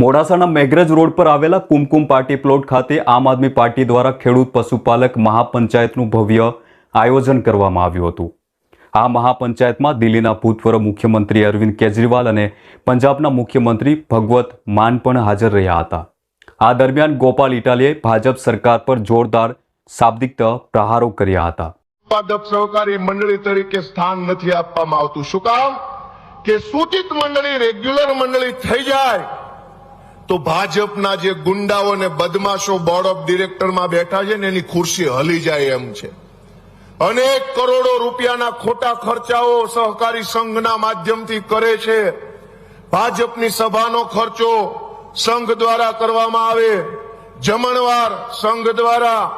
મોડાસાના Meghraj road પર આવેલા કુમકુમ party plot ખાતે આમ આદમી પાર્ટી દ્વારા ખેડૂત પશુપાલક મહાપંચાયતનું ભવ્ય આયોજન કરવામાં આવ્યું હતું. આ મહાપંચાયતમાં દિલ્હીના ભૂતપૂર્વ મુખ્યમંત્રી અરવિંદ કેજરીવાલ અને પંજાબના મુખ્યમંત્રી ભગવત માન પણ હાજર રહ્યા હતા. આ દરમિયાન ગોપાલ ઇટાલીએ ભાજપ સરકાર પર જોરદાર શાબ્દિક પ્રહારો કર્યા હતા. ઉત્પાદક સહકારી મંડળી તરીકે સ્થાન નથી આપવામાં આવતું. શું કે સૂચિત મંડળી, રેગ્યુલર મંડળી થઈ જાય તો ભાજપના જે ગુંડાઓ અને બદમાશો બોર્ડ ઓફ ડિરેક્ટરમાં બેઠા છે ને એની ખુરશી હલી જાય એમ છે. અનેક કરોડો રૂપિયાના ખોટા ખર્ચાઓ સહકારી સંઘના માધ્યમથી કરે છે. ભાજપની સભાનો ખર્ચો સંઘ દ્વારા કરવામાં આવે. જમણવાર સંઘ દ્વારા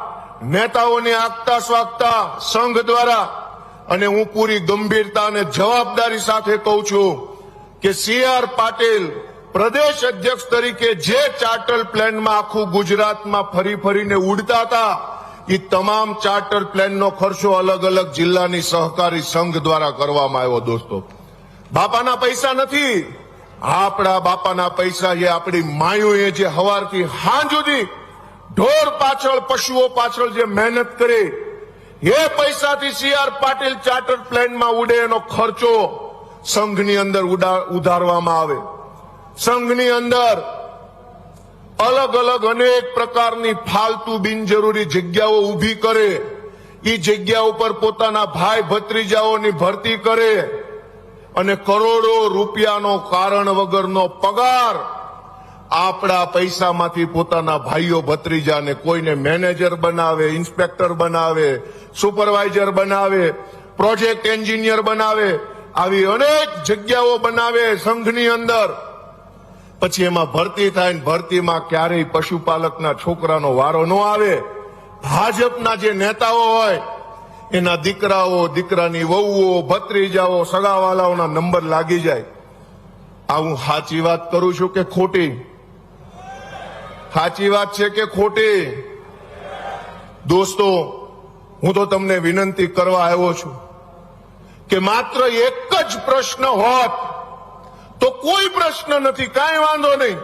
નેતાઓને આગતા સ્વાગતા સંઘ દ્વારા. અને હું પૂરી ગંભીરતા અને જવાબદારી સાથે કહું છું કે સી આર પાટીલ પ્રદેશ અધ્યક્ષ તરીકે જે ચાર્ટર પ્લેનમાં આખું ગુજરાતમાં ફરી ફરીને ઉડતા હતા એ તમામ ચાર્ટર પ્લેનનો ખર્ચો અલગ અલગ જિલ્લાની સહકારી સંઘ દ્વારા કરવામાં આવ્યો દોસ્તો. બાપાના પૈસા નથી. આપણા બાપાના પૈસા એ આપણી માયુએ જે હવારથી હાં સુધી ઢોર પાછળ, પશુઓ પાછળ જે મહેનત કરી, એ પૈસાથી સી આર પાટીલ ચાર્ટર પ્લેનમાં ઉડે એનો ખર્ચો સંઘની અંદર ઉધારવામાં આવે. સંઘની અંદર અલગ અલગ અનેક પ્રકારની ફાલતુ બિનજરૂરી જગ્યાઓ ઊભી કરે. એ જગ્યા ઉપર પોતાના ભાઈ ભત્રીજાઓની ભરતી કરે અને કરોડો રૂપિયાનો કારણ વગરનો પગાર આપણા પૈસામાંથી પોતાના ભાઈઓ ભત્રીજાને કોઈને મેનેજર બનાવે, ઇન્સ્પેક્ટર બનાવે, સુપરવાઇઝર બનાવે, પ્રોજેક્ટ એન્જિનિયર બનાવે. આવી અનેક જગ્યાઓ બનાવે સંઘની અંદર. પછી એમાં ભરતી થાય ને ભરતીમાં ક્યારેય પશુપાલકના છોકરાનો વારો ન આવે. ભાજપના જે નેતાઓ હોય, એના દીકરાઓ, દીકરાની વહુઓ, ભત્રીજાઓ, સગાવાલાઓના નંબર લાગી જાય. આ હું સાચી વાત કરું છું કે ખોટી? સાચી વાત છે કે ખોટી? દોસ્તો, હું તો તમને વિનંતી કરવા આવ્યો છું કે માત્ર એક જ પ્રશ્ન હોત. તો કોઈ પ્રશ્ન નથી, કાંઈ વાંધો નહીં.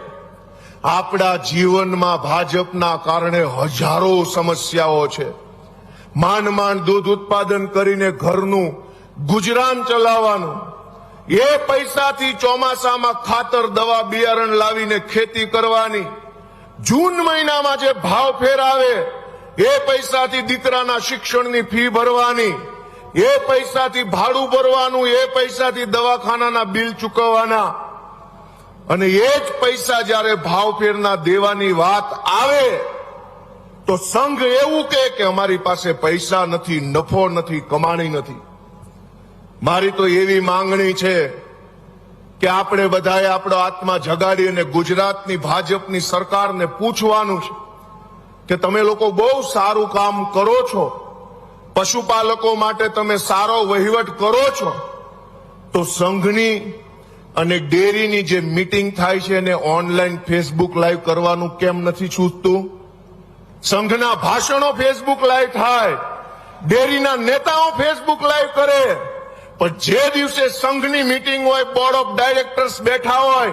આપણા જીવનમાં ભાજપના કારણે હજારો સમસ્યાઓ છે. માંડ માંડ દૂધ ઉત્પાદન કરીને ઘરનું ગુજરાન ચલાવવાનું. એ પૈસાથી ચોમાસામાં ખાતર, દવા, બિયારણ લાવીને ખેતી કરવાની. જૂન મહિનામાં જે ભાવ ફેર આવે, એ પૈસાથી દીકરાના શિક્ષણની ફી ભરવાની. એ પૈસાથી ભાડું ભરવાનું, એ પૈસાથી દવાખાનાના બિલ ચૂકવવાના. અને એ જ પૈસા જ્યારે ભાવ ફેરના દેવાની વાત આવે, તો સંઘ એવું કહે કે અમારી પાસે પૈસા નથી, નફો નથી, કમાણી નથી. મારી તો એવી માંગણી છે કે આપણે બધાએ આપણો આત્મા જગાડી અને ગુજરાતની ભાજપની સરકારને પૂછવાનું છે કે તમે લોકો બહુ સારું કામ કરો છો. પશુપાલકો માટે તમે સારો વહીવટ કરો છો, તો સંઘની અને ડેરીની જે મીટિંગ થાય છે એને ઓનલાઈન ફેસબુક લાઈવ કરવાનું કેમ નથી છૂટતું? સંઘના ભાષણો ફેસબુક લાઈવ થાય, ડેરીના નેતાઓ ફેસબુક લાઈવ કરે, પણ જે દિવસે સંઘની મીટિંગ હોય, બોર્ડ ઓફ ડાયરેક્ટર્સ બેઠા હોય,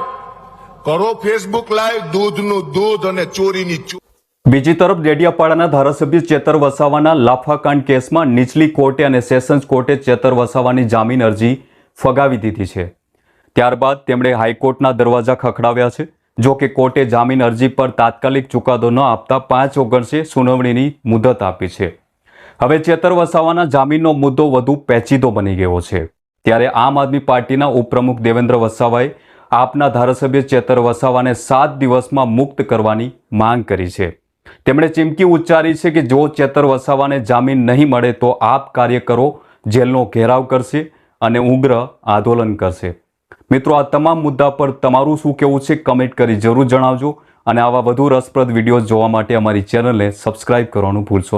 કરો ફેસબુક લાઈવ દૂધનું દૂધ અને ચોરીની ચોરી બીજી તરફ ડેડિયાપાડાના ધારાસભ્ય ચેતર વસાવાના લાફાકાંડ કેસમાં નીચલી કોર્ટે અને સેશન્સ કોર્ટે ચેતર વસાવાની જામીન અરજી ફગાવી દીધી છે. ત્યારબાદ તેમણે હાઈકોર્ટના દરવાજા ખખડાવ્યા છે. જો કે કોર્ટે જામીન અરજી પર તાત્કાલિક ચુકાદો ન આપતા પાંચ ઓગણસે સુનાવણીની મુદત આપી છે. હવે ચેતર વસાવાના જામીનનો મુદ્દો વધુ પેચીદો બની ગયો છે. ત્યારે આમ આદમી પાર્ટીના ઉપપ્રમુખ દેવેન્દ્ર વસાવાએ આપના ધારાસભ્ય ચેતર વસાવાને સાત દિવસમાં મુક્ત કરવાની માંગ કરી છે. તેમણે ચીમકી ઉચ્ચારી છે કે જો ચેતર વસાવાને જામીન નહીં મળે તો આપ કાર્યકરો જેલનો ઘેરાવ કરશે અને ઉગ્ર આંદોલન કરશે. મિત્રો, આ તમામ મુદ્દા પર તમારું શું કહેવું છે કમેન્ટ કરી જરૂર જણાવજો અને આવા વધુ રસપ્રદ વીડિયો જોવા માટે અમારી ચેનલને સબસ્ક્રાઇબ કરવાનું ભૂલશો